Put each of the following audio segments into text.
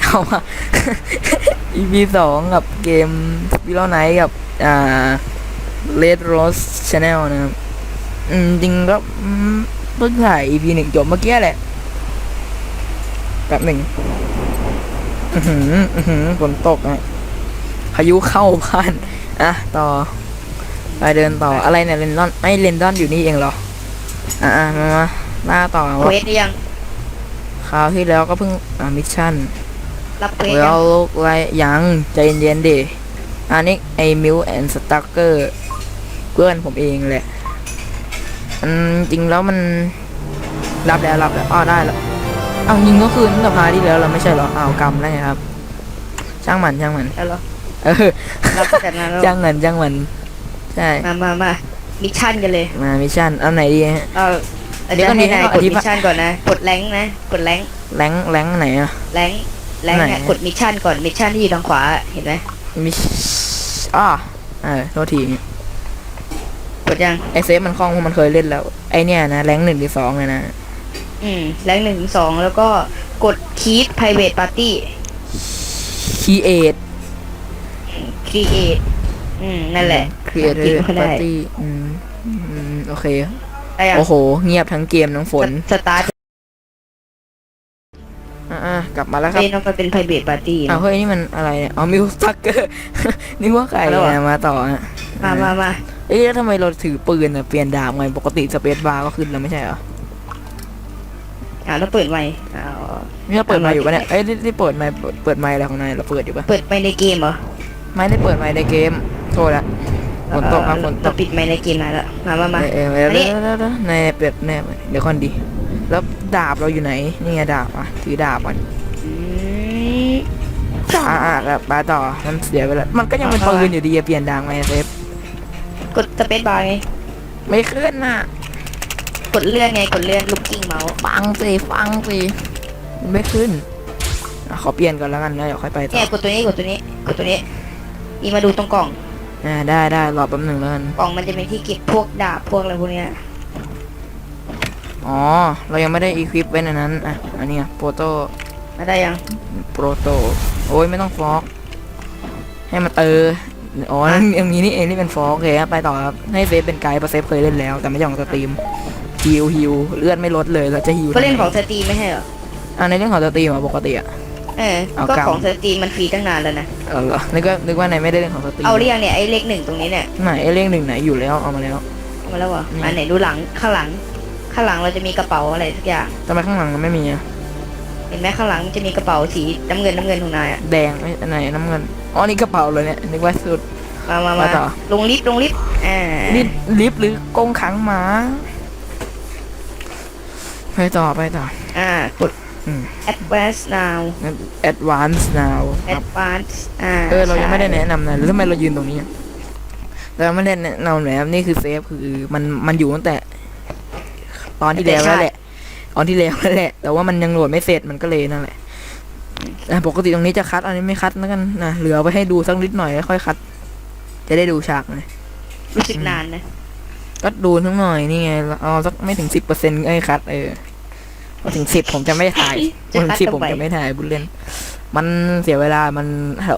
เอามา EP สองกับเกมวิลไนท์กับ อ่า Red Rose Channel นะครับจริงก็เพิ่งถ่าย EP หนึ่งจบเมื่อกี้แหละแป๊บหนึ่งฝนตกอะพายุเข้าบ้าน อะ ต่อ ไปเดินต่ออะไรเนี่ยเลนดอนไม่เลนดอนอยู่นี่เองเหรอ อะมามาหน้าต่อเวสหรือยัง ราวที่แล้วก็เพิ่งอ่ามิชชั่นรับเควสแล้ยังวอะไรยังใจเย็นๆดิอันนี้ไอ้มิวแอนสตักเกอร์เพื่อนผมเองแหละอืมจริงแล้วมันรับแล้วรับแล้วอ้อได้แล้วเอายิงก็คืนตั้งแต่พาร์ทที่แล้วเราไม่ใช่เหรอเอากรรมแล้วไงครับ ช่างมันช่างมันแล้วเหรอเออรับแบบนั้นแล้วช่างมันช่างมันใช่มามามามิชชั่นกันเลยมามิชชั่นเอาไหนดีฮะเอา เดี๋ยวก่อนให้นายเดี๋ยวก่กอนดอธิมิบายชชั่นก่อนนะ กดแรงค์นะ กดแรงค์แรงแรงไหนอะแรงค์แรงค์ไหนเนี่ยกดมิชชั่นก่อนมิชชั่นที่อยู่ทางขวาเห็นไหมมิชอ่าเออโทษทีกดยังไอเซฟมันคล่องเพราะมันเคยเล่นแล้ว ไอเนี่ยนะแรงหนึ่งหรือสองเลยนะ อืมแรงค์หนึ่งถึงสองแล้วก็กด keep private party คีเอท create อืมนั่นแหละครีเอเตอคิดร์ไม่ค่ อยปาได้ร์ตี้อืมอืมโอเคได้ยังโอ้โห เงียบทั้งเกมทั้งฝนสตาร์ทอะๆกลับมาแล้วครับเป็นต้องไปเป็น private party อ้าวเฮ้ยนี่มันอะไรเนี่ยอ๋อมิวสตักเกอร์นึกว่าใครเอาแล้วเหรอนะมาต่ออะมามามาเอ๊ะแล้วทำไมเราถือปืนอะเปลี่ยนดาบไงปกติสเปซบาร์ก็ขึ้นแล้วไม่ใช่เหรออ่าแล้วเปิดไมค์อ่านี่เราเปิดไมค์อยู่ปะเนี่ยเอ้ยนี่นี่เปิดไมค์เปิดเปิดไมค์อะไรของนายเราเปิดอยู่ปะเปิดไมค์ในเกมเหรอไม่ได้เปิดไมค์ในเกมโทษละ ฝนตกครับฝนตเรากปิดไมค์ในเกมนานแล้วมามามาเออเอออันเดี๋นี้ยวเดี๋ยวเดี๋ยวในเปิดแน่เดี๋ยวก่อนดีแล้วดาบเราอยู่ไหนนี่ไงดาบอะถือดาบอะอืมอ่าอ่าแล้วไปต่อมันเสียไปแล้วมันก็ยังเป็นปืนอยู่ดีอะเปลี่ยนดาบไงเซฟกดสเปซบาร์ไงไม่ขึ้นน่ะกดเลื่อนไงกดเลื่อนลูกกิ้งเมาส์ฟังสิฟังสิมันไม่ขึ้นอะขอเปลี่ยนก่อนแล้วกันแล้วเดี๋ยวค่อยไปต่เนี่อยกดตัวนี้กดตัวนี้กดตัวนี้นี่มาดูตรงกล่อง อ่าได้ได้รอแป๊บหนึ่งแล้วกันกล่องมันจะเป็นที่เก็บพวกดาบพวกอะไรพวกเนี้ยอ๋อ เรายังไม่ได้อีควิปไว้ในนั้น อะ อันนี้โปรโตมาได้ยังโปรโต โอ้ยไม่ต้องฟอก ให้มันเออ อ๋อนั่นอย่างนี้นี่เองนี่เป็นฟอกโอเคครับไปต่อครับ ให้เซฟเป็นไกด์เพราะเซฟเคยเล่นแล้ว แต่ไม่ใช่ของสตรีมฮิวฮิวเลือดไม่ลดเลยแล้วจะฮิวก็เล่นทำไมของสตรีมไม่ใช่เหรออ่าในเรื่องของสตรีมอะปกติอะ เออ เอาก็กำ ของสตรีมมันฟรีตั้งนานแล้วนะ เออเหรอนึกว่านึกว่าในไม่ได้เรื่องของสตรีมเอาเรียงเนี่ยไอ้เลขหนึ่งตรงนี้เนี่ยไหนไอ้เลขหนึ่งไหนอยู่แล้วเอามาแล้ว เอามาแล้วเหรอนี่ อันไหนดูหลังข้างหลัง ข้างหลังเราจะมีกระเป๋าอะไรสักอย่าง ทำไมข้างหลังมันไม่มีอะเห็นไหมข้างหลังมันจะมีกระเป๋าสีน้ำเงินน้ำเงินของนายอะแดงไม่อันไหนน้ำเงินอ๋อนี่กระเป๋าเลยเนี่ยนึกว่าสุด มามามามาต่อ ลงลิฟต์ลงลิฟต์อ่านี่ลิฟต์หรือกรงขังหมาไปต่อไปต่อ อ่ากดอืม advance now advance now ครับ advance อ่าเออเรายังไม่ได้ใช่แนะนำนะแล้วทำไมเรายืนตรงนี้อะเราไม่ได้แนะนำเลยครับนี่คือเซฟคือมันมันอยู่ตั้งแต่ ตอนที่แล้วแล้วแหละตอนที่แล้วแล้วแหละ แต่ว่ามันยังโหลดไม่เสร็จมันก็เลยนั่นแหละอะปกติตรงนี้จะคัดอันนี้ไม่คัดแล้วกันนะเหลือไว้ให้ดูสักนิดหน่อยแล้วค่อยคัด จะได้ดูฉากหน่อยรู้สึกนานนะ ก็ดูสักหน่อยนี่ไงเอาสักไม่ถึงสิบเปอร์เซ็นต์ไอ้คัดเออพอ ถึงสิบผมจะไม่ถ่ายพจะอถึคังดสิบต่ผอมไปจะไม่ถ่ายบุญเล่น มันเสียเวลามัน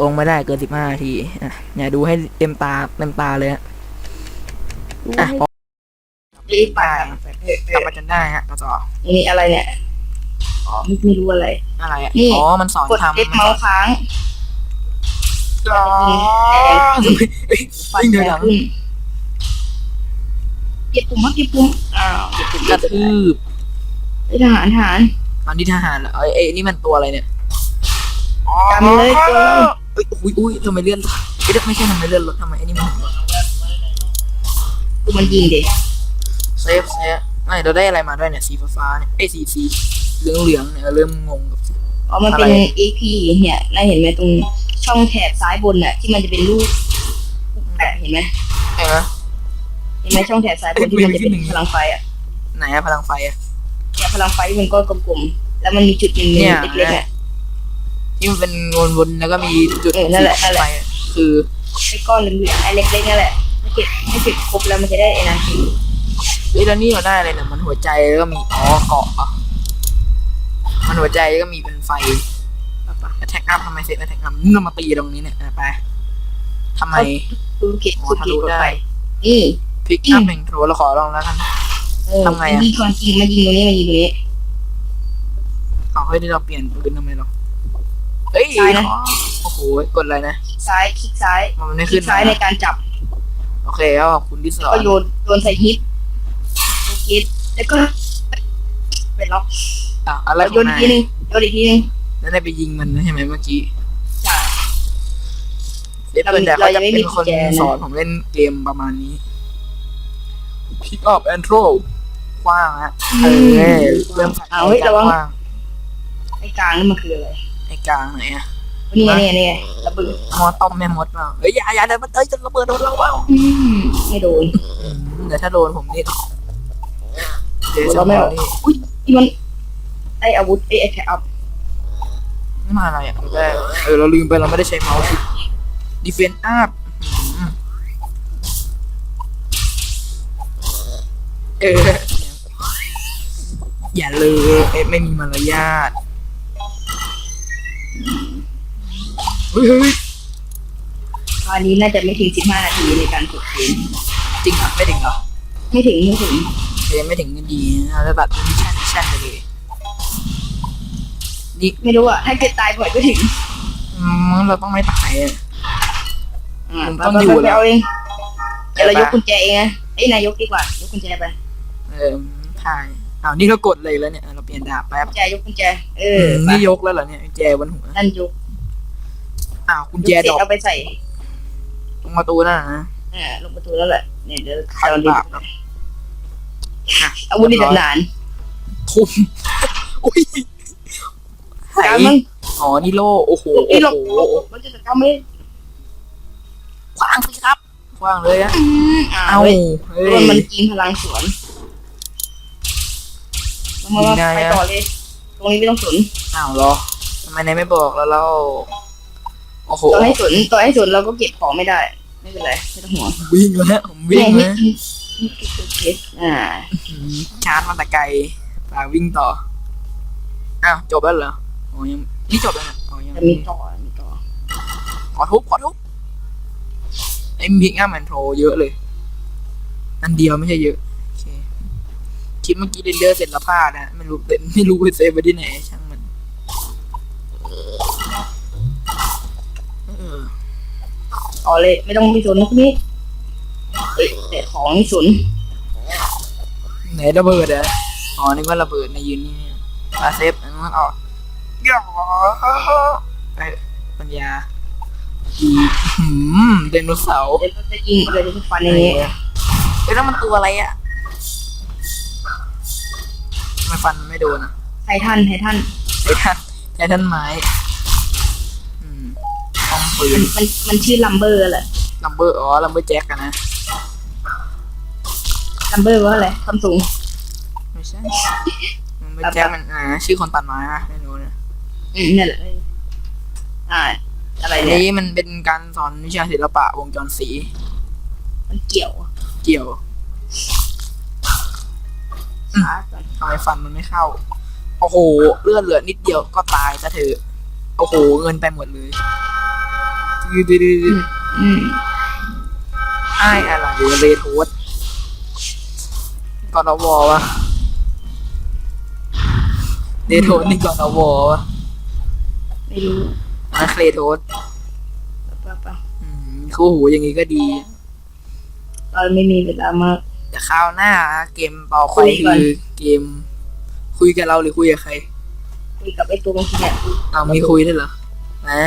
องไม่ได้เกินสิบห้านาทีอะเนี่ยดูให้เต็มตาเต็มตาเลยฮะอะพอรีบไปกลับมาจนได้ฮะต่อนี่อะไรเนี่ยอ๋อไม่ไม่รู้อะไร อะไรอะนี่อ๋อมันสอนกดทำเล็บเมาส์ค้างอ๋อเฮ้ยฟันเดี๋ยวแดหลังงขึ้นเก็บปุ่มครับเก็บปุ่มอ้าวเก็บปุ่มกระทืบ ไอ้ทหารทหารตอนที่ทหารเหรอเอ้ยเอ้ยนี่มันตัวอะไรเนี่ยจำเลยตัวเอ้ยอุ้ยอุ้ยทำไมเลื่อนเอ้ยไม่ใช่ทำไมเลื่อนรถทำไมไอ้นี่มันกูมันยิงเด็เซฟเซฟไม่เราได้อะไรมาด้วยเนี่ยสีฟ้าๆเนี่ยไอ้ยสีสีเหลืองเหลืองๆเนี่ยเริ่มงงกับอ๋อมันเป็นอะไร AP เนี่ยน่าเห็นไหมตรงช่องแถบซ้ายบนน่ะ ที่มันจะเป็นรูปแปะเห็นไหมเห็นไหมเห็นไหมช่องแถบซ้ายบนที่มันจะเป็นพลังไฟอะไหนอะพลังไฟอะ เนี่ยพลังไฟมันก็กลมๆแล้วมันมีจุดหนึ่งเนี่ยเล็กๆอะที่มันเป็นวนๆแล้วก็มีจุดเออนั่นแหละสีนั่นแหละไฟอะคือไอ้ก้อนเหลืองๆไอ้เล็กๆนั่นแหละถ้าเก็บให้เก็บครบแล้วมันจะได้ไอ้นั่นเอ้ยแล้วนี่เราได้อะไรเนี่ยมันหัวใจแล้วก็มีอ๋อเกาะอะมันหัวใจก็มีเป็นไฟปะปะแท็กอัพทำไมเสร็จแท็กอัพนี่เรามาตีตรงนี้เนี่ยอะไปทำไมดูเก็บอ๋อสุดทะเก็ลุบได้ไปนี่พิกอัพแห่งโทรเราขอลองแล้วกันเออ ทำไงอะ ยิงก่อนยิงมายิงตรงนี้มายิงตรงนี้ เอาเฮ้ยที่เราเปลี่ยนปืนทำไมเราเฮ้ยซ้ายนะโอ้โหกดอะไรนะ คลิกซ้ายคลิกซ้ายมันไม่คลิขึ้นกซ้ายในการจับโอเคก็ขอบคุณที่สอก็นโยนโยนใส่ฮิตฮิตแล้วก็เป็นล็อกอะอะไรแล้วขโยองนอีนากทียนึงโยนอีกทีนึงแล้วได้ไปยิงมันใช่ไหมเมื่อกี้จ้ะ เด็กเป็นแต่เราเขายัจะงไม่เป็มีนคนกุญแจนะ สอนผมเล่นเกมประมาณนี้ Pick up and throw กว้างฮะเออเริ่มเอาเฮ้ยระวังกว้างไอ้กลางนี่มันคืออะไรไอ้กลางไหนอะนี่ไงนี่ไงนี่ไงระเบิดมอต้มแม่มดเปล่าเฮ้ยอย่าอย่าเดี๋ยวมันเอ้ยจะระเบิดโดนเราเปล่าอืมไม่โดน อืมเดี๋ยวถ้าโดนผมนี่เดี๋ยวจะเราไม่มาเอานี่อุ้ยนี่มันไออาวุธไอไอแท็บนี่มาอะไรอะแรกเออเราลืมไปเราไม่ได้ใช้เมาส์ดิเฟนอัพเออ อย่าเลยเอ๊ะไม่มีมารยาทเฮ้ยเฮ้ยอันนี้น่าจะไม่ถึงสิบห้านาทีในการกดเกมจริงเหรอไม่ถึงเหรอไม่ถึงไม่ถึงเยังไม่ถึงก็ดีเราจะตัดมิชชั่นมิชชั่นไปเลยนี่ไม่รู้อะถ้าเกิดตายบ่อยก็ถึงอืมเราต้องไม่ตายอะ อ่าผมไปต้องไปอยู่ไปแล้ว เอาเองเดี๋ยวเราไปยปะกกุญแจเองนะไอ้ยนายยกดีกว่ายกกุญแจไป เออถ่าย อ้าวนี่เรากดเลยแล้วเนี่ยเราเปลี่ยนดาบแป๊บกุญแจยกกุญแจ เออือมไปนี่ยกแล้วเหรอเนี่ยกุญแจบนหัวนั่นยกอ้าวกุญยกแจเสร็ดจอกเอาไปใส่ตรงประตูนั่นน่ะนะอ่าลงประตูแล้วแหละเนี่ยเดี๋ยวขัดเราดีดาบครับอะอาวุธในตำนานทุ่มอุ้ยไหการมึงอ๋อนี่โล่โอ้โหไอ้ยหลโอ้บโหหลบมันจะจัดการไม่คว้างสิครับคว้างเลยอะอืมอ่าเอ้าเว้ยเฮ้โดนมันยกินพลังสวนเรา มายิงได้ไปอะต่อเลย ตรงนี้ไม่ต้องสนอ้าวเหรอทำไมนายไม่บอกแล้วเราโอ้โหต่อให้สนต่อให้สนเราก็เก็บของไม่ได้ ไม่เป็นไรไม่ต้องห่วงวิ่งแล้วผมวิ่งเนี่นะยนี่กินนี่กินอ่าอืมชาร์จมาแต่ไกลปาวิ่งต่ออ้าวจบแล้วเหรออ๋อยังนี่จบแล้วเนี่ยอ๋อยังจะมีต่อมีต่อขอทุบขอทุบไอ้พิกอัพแอนโทรเยอะเลยอันเดียวไม่ใช่เยอะโอเคคลิปเมื่อกี้เรนเดอร์เสร็จแล้วพลาดนะไม่รู้ไม่รู้ไปเซฟไว้ที่ไหนช่างมันเออต่อเลย ไม่ต้องมีสนนะคุณนี่เฮ้ยแต่ของนี่สนไหนระเบิดอะอ๋อนี่ว่าระเบิดในยืนนี่มาเซฟอันนั้นออกย่าไปปัญญาอีหืมไดโนเสาร์เดี๋ยวเราจะยิงเดี๋ยวจะฟันอย่างนี้เอ้ยแล้วมันตัวอะไรอะทำ ไมฟันมันไม่โดนอะไททันไททันไททันไททันไม้อืมป้อมปืมันนมันมันชื่อลัมเบอร์แหละลัมเบอร์อ๋อลัมเบอร์แจ็คกันนะ ลัมเบอร์ว่าอะไรซัมซุงไม่ใช่ลัมเบอร์แจ็คมันอ่าชื่อคนตัดไม้อะไม่รู้นะอืมนั่นแหละอ่า อะไรอันเนี่ยนี้มันเป็นการสอนวิชาศิลปะวงจรสีมันเกี่ยว เกี่ยว ขาก่อนทำไมฟันมันไม่เข้า โอ้โห เลือดเหลือนิดเดียวก็ตายซะเถอะโอ้โห เงินไปหมดเลยดื้อดื้อดื้อดื้ออืมไอ้ายอะไรเรโทสกอนวอวะเรโทสนี่กอนวอวะไม่รู้อันนั้นเคลโทสป่ะป่ะอืมคู่หูอย่างงี้ก็ดีเราไม่มีเวลามาก แต่คราวหน้าเกมต่อไปคุยก่อนคือเกม คุยกับเราหรือคุยกับใคร คุยกับไอ้ตัวบางทีเนี่ยเอามีคุยด้วยเหรอนะ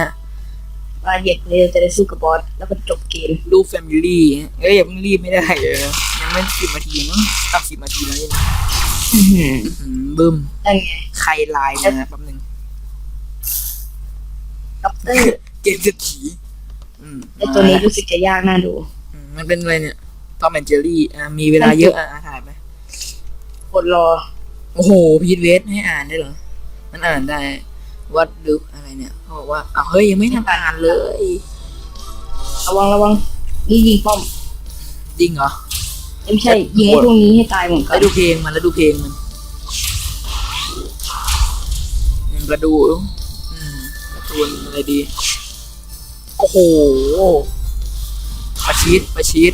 ว่าเหยียบเลยจะได้สู้กับบอสแล้วก็จบเกมรูปแฟมิลี่เอ้ยอย่าเพิ่งรีบไม่ได้เออยังไม่สิบนาทีมั้งตักสิบนาทีแล้วนี่นะอื้อหือบึ้มนั่นไงใครไลน์มาแป๊บนึงด็อกเตอร์เกมเศรษฐีอืมไอ้ตัวนี้รู้สึกจะยากน่าดูอืมมันเป็นอะไรเนี่ย ตอมแอนเจอรี่อะมีเวลาเยอะอะอะถ่ายไปกดรอ โอ้โห พีทเวสให้อ่านได้เหรอ มันอ่านได้ วัดดูอะไรเนี่ยเขาบอกว่าอ้าวเฮ้ยยังไม่ทันอ่านเลย ระวังระวังนี่ยิงป้อมจริงเหรอ ไม่ใช่ยิงไอ้พวกนี้ให้ตายหมดก่อแล้นวดูเพลงมันแล้วดูเพลงมันกระดูอืมการ์ตูนอะไรดี โอ้โหประชิดประชิด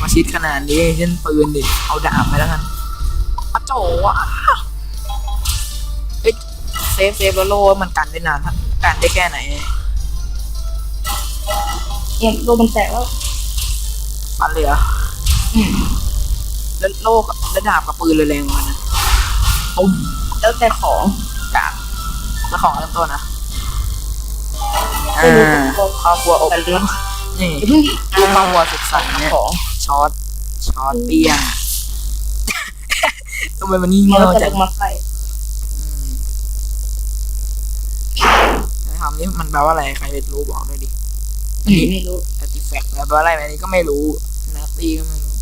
ประชิดขนาดนี้เล่นปืนดิเอาดาบไปแล้วกันปะโจวะเอ้ยเซฟเซฟแล้วโลมันกันได้นานกันได้แค่ไหนเนี่ยโลมันแตกแล้วปันเลยเหรออืมแล้วโลกแล้วดาบกับปืนเลยแรงกว่ากันนะตุ้มแล้วแต่ของดาบแล้วของเริ่มต้นนะไม่รู้อ่าตัวครอบครัวอบแต่เรื่องนี่อย่าเพิ่งดิครอบครัวสุขสันต์เนี่ยของ ช็อตช็อตเปี้ยงทำไมมันงี่มันเง่าก็จะจัลงงมาใส่คำนี้มันแปลว่าอะไรใครรู้บอกด้วยดิอืมไม่รู้ artifact แปลว่าอะไรอันนี้ก็ไม่รู้นาตีก็ไม่รู้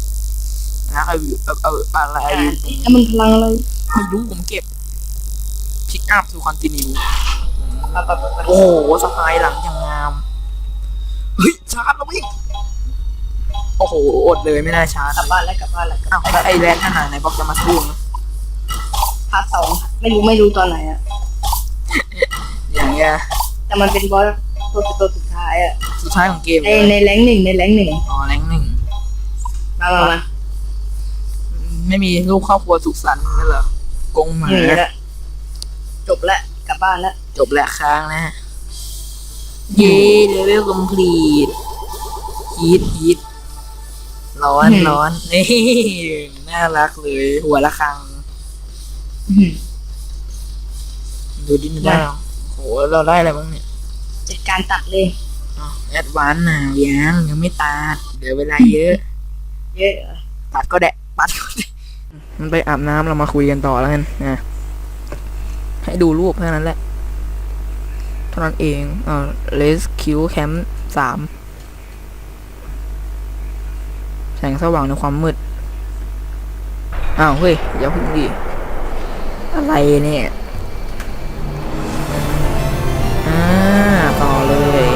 นะเอาเอาเอาอะไรอ่าอยู่แล้วมันพลังอะไรไม่รู้ผมเก็บพิกอัพทูคอนติเนียปะปะปะปะโอ้โหสะพายหลังอย่างงาม เฮ้ยชาร์จแล้ววิ่งโอ้โหอดเลยไม่น่าชาร์จกลับบ้านแล้วกลับบ้านแล้วกลับอ้าวแล้วไอ้แรดขนาดไหนบอกจะมาสู้นะพาร์ทสองไม่รู้ไม่รู้ตอนไหนอะอย่างเงี้ยแต่มันเป็นบอสตัวตัวสุดท้ายอะสุดท้ายของเกมในในแรงค์หนึ่งในแรงค์หนึ่งอ๋อแรงหนึ่งมามามาไม่มีลูกครอบครัวสุขสันต์นั่นเหรอกงหมาหนีละจบละกลับบ้านละจบแล้วค้างนะฮะเย้เลเวลคอมพลีทฮีทฮีท ร้อนร้อนนี่น่ารักเลย หัวละครังอืมดูดิมันได้หรอโหเราได้อะไรบ้างเนี่ยจัดการตัดเลยแอดวานซ์นะยังยังไม่ตัดเดี๋ยวเวลาเยอะ เยอะเหรอตัดก็แดะตัดก็แดะมันไปอาบน้ำเรามาคุยกันต่อแล้วกันนะให้ดูรูปแค่นั้นแหละ เท่านั้นเองเอ่อ Rescue Camp สาม แสงสว่างในความมืด อ้าว เฮ้ย อย่าพึ่งดิ อะไรเนี่ย อ่า ต่อเลย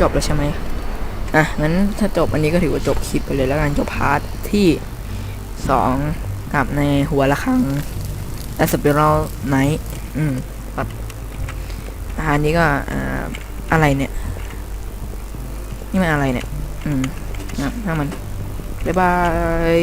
จบแล้วใช่ไหมอะ งั้นถ้าจบอันนี้ก็ถือว่าจบคลิปไปเลยแล้วกันจบพาร์ทที่สองกับในหัวละครังและสเปรัลไนท์อืมครับพาร์ทนี้ก็ อ่า อะไรเนี่ย นี่มันอะไรเนี่ย อืมนะถ้ามัน บ๊ายบาย